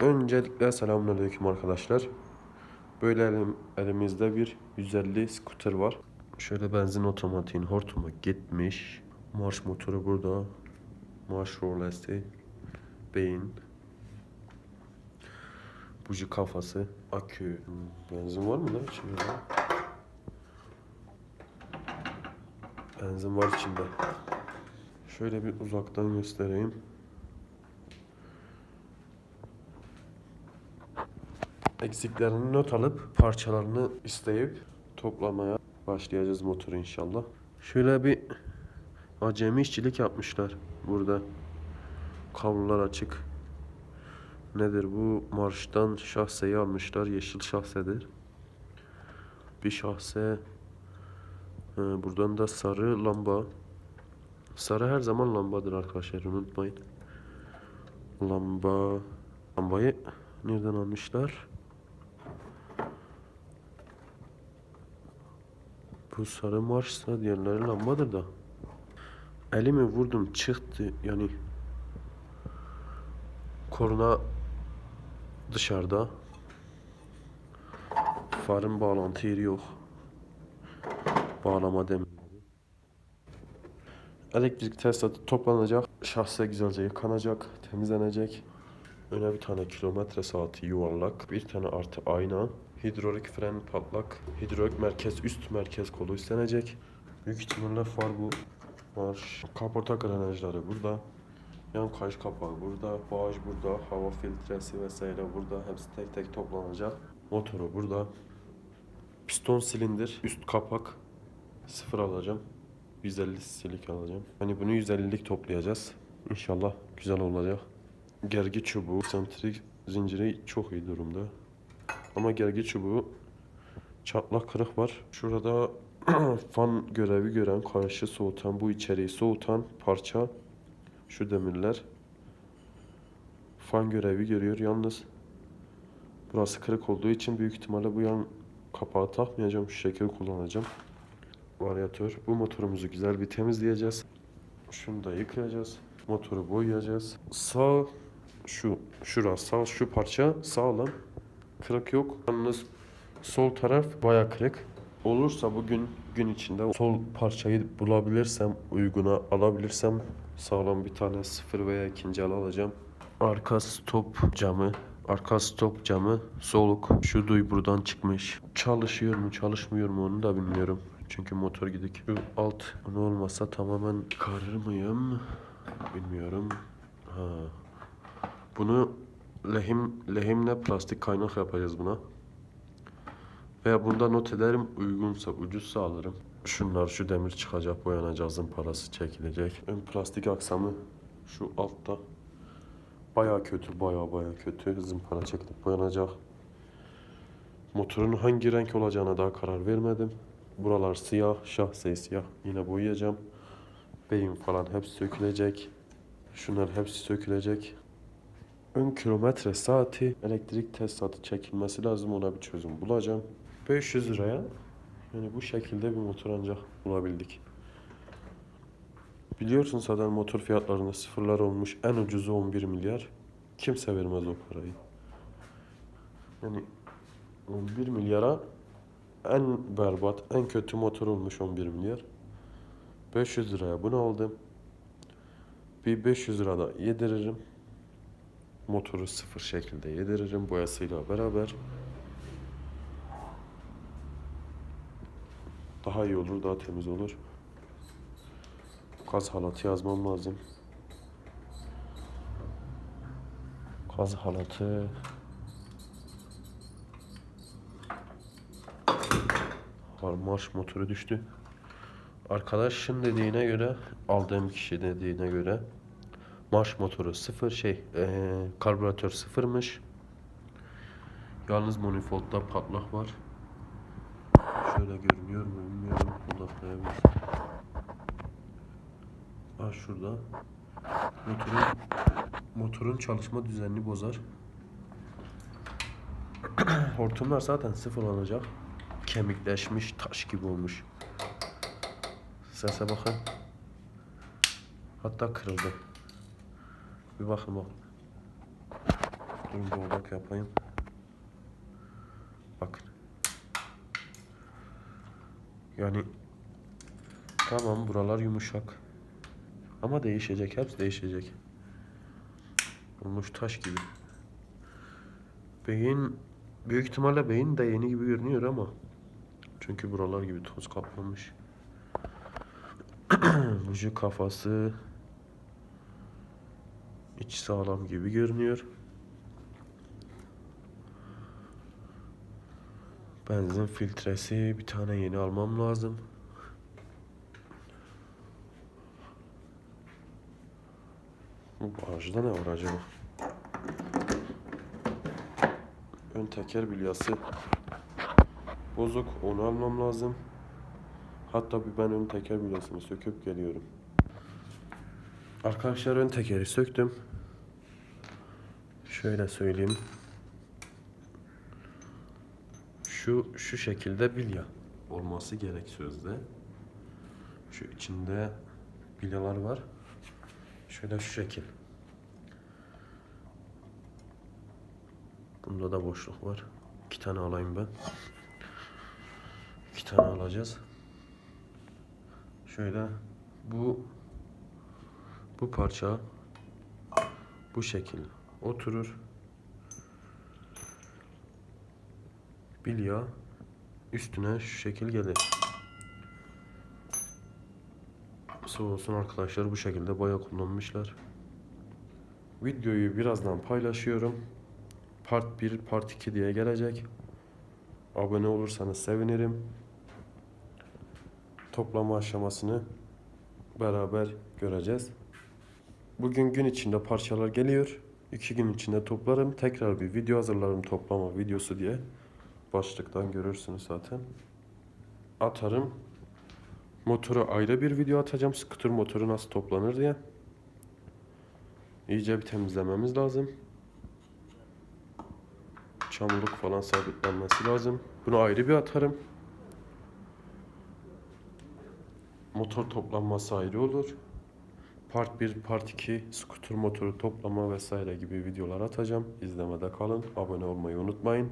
Öncelikle selamünaleyküm arkadaşlar. Böyle elim- elimizde bir 150 scooter var. Şöyle benzin otomatiğin hortumu gitmiş. Marş motoru burada. Marş rolesi. Beyin. Buji kafası. Akü. Benzin var mı lan içinde? Benzin var içinde. Şöyle bir uzaktan göstereyim. Eksiklerini not alıp parçalarını isteyip toplamaya başlayacağız motoru inşallah. Şöyle bir acemi işçilik yapmışlar burada. Kablolar açık. Nedir bu? Marştan şahseyi almışlar. Yeşil şahsedir. Bir şahse e, buradan da sarı lamba. Sarı her zaman lambadır arkadaşlar unutmayın. Lamba lambayı nereden almışlar? Bu sarı marşsa diğerleri lambadır da. Elimi vurdum çıktı yani. Korna dışarıda. Farın bağlantı yeri yok. Bağlama demirleri. Elektrik tesisatı toplanacak. Şahse güzelce yıkanacak, temizlenecek. Öne bir tane kilometre saati yuvarlak, bir tane artı ayna, hidrolik fren patlak, hidrolik merkez üst merkez kolu istenecek. Büyük ihtimalle far bu var. Kaporta granajları burada. Yan kayış kapağı burada, bağış burada, hava filtresi vesaire burada. Hepsi tek tek toplanacak. Motoru burada. Piston silindir, üst kapak sıfır alacağım. 150 cc'lik alacağım. Hani bunu 150'lik toplayacağız. İnşallah güzel olacak. Gergi çubuğu, santrik zinciri çok iyi durumda. Ama gergi çubuğu çatlak kırık var. Şurada fan görevi gören, karşı soğutan, bu içeriği soğutan parça şu demirler. Fan görevi görüyor. Yalnız burası kırık olduğu için büyük ihtimalle bu yan kapağı takmayacağım. Şu şekilde kullanacağım. Varyatör. Bu motorumuzu güzel bir temizleyeceğiz. Şunu da yıkayacağız. Motoru boyayacağız. Sağ şu şurası sağ şu parça sağlam. Kırık yok. Yalnız sol taraf baya kırık. Olursa bugün gün içinde sol parçayı bulabilirsem, uyguna alabilirsem sağlam bir tane sıfır veya ikinci el alacağım. Arka stop camı, arka stop camı soluk. Şu duy buradan çıkmış. Çalışıyor mu, çalışmıyor mu onu da bilmiyorum. Çünkü motor gidik. Şu alt ne olmasa tamamen çıkarır mıyım? Bilmiyorum. Ha. Bunu lehim lehimle plastik kaynak yapacağız buna. Veya bunda not ederim uygunsa ucuzsa alırım. Şunlar şu demir çıkacak boyanacak parası çekilecek. Ön plastik aksamı şu altta. Baya kötü baya baya kötü zımpara çekilip boyanacak. Motorun hangi renk olacağına daha karar vermedim. Buralar siyah, şahse siyah. Yine boyayacağım. Beyin falan hepsi sökülecek. Şunlar hepsi sökülecek. Ön kilometre saati elektrik tesisatı çekilmesi lazım ona bir çözüm bulacağım. 500 liraya yani bu şekilde bir motor ancak bulabildik. Biliyorsun zaten motor fiyatlarında sıfırlar olmuş. En ucuzu 11 milyar. Kimse vermez o parayı. Yani 11 milyara en berbat, en kötü motor olmuş 11 milyar. 500 liraya bunu aldım. Bir 500 lira da yediririm. Motoru sıfır şekilde yediririm boyasıyla beraber. Daha iyi olur, daha temiz olur. Gaz halatı yazmam lazım. Gaz halatı. Marş motoru düştü. Arkadaşın dediğine göre, aldığım kişi dediğine göre marş motoru sıfır şey, eee karbüratör sıfırmış. Yalnız manifoldda patlak var. Şöyle görünüyor mu bilmiyorum. Odaklayabiliriz. Ha şurada. Motorun motorun çalışma düzenini bozar. Hortumlar zaten sıfırlanacak. Kemikleşmiş, taş gibi olmuş. Sese bakın. Hatta kırıldı. Bir bakın bak. Durun bir yapayım. Bakın. Yani tamam buralar yumuşak. Ama değişecek. Hepsi değişecek. Olmuş taş gibi. Beyin büyük ihtimalle beyin de yeni gibi görünüyor ama çünkü buralar gibi toz kaplamış. Buju kafası iç sağlam gibi görünüyor. Benzin filtresi bir tane yeni almam lazım. Bu bagajda ne var acaba? Ön teker bilyası bozuk. Onu almam lazım. Hatta bir ben ön teker bilyasını söküp geliyorum. Arkadaşlar ön tekeri söktüm. Şöyle söyleyeyim. Şu şu şekilde bilya olması gerek sözde. Şu içinde bilyalar var. Şöyle şu şekil. Bunda da boşluk var. İki tane alayım ben. İki tane alacağız. Şöyle bu bu parça bu şekil oturur. Bilya üstüne şu şekil gelir. Sağ olsun arkadaşlar bu şekilde boya kullanmışlar. Videoyu birazdan paylaşıyorum. Part 1, Part 2 diye gelecek. Abone olursanız sevinirim. Toplama aşamasını beraber göreceğiz. Bugün gün içinde parçalar geliyor. İki gün içinde toplarım. Tekrar bir video hazırlarım toplama videosu diye. Başlıktan görürsünüz zaten. Atarım. Motoru ayrı bir video atacağım. Scooter motoru nasıl toplanır diye. İyice bir temizlememiz lazım. Çamurluk falan sabitlenmesi lazım. Bunu ayrı bir atarım. Motor toplanması ayrı olur. Part 1, Part 2, scooter motoru toplama vesaire gibi videolar atacağım. İzlemede kalın. Abone olmayı unutmayın.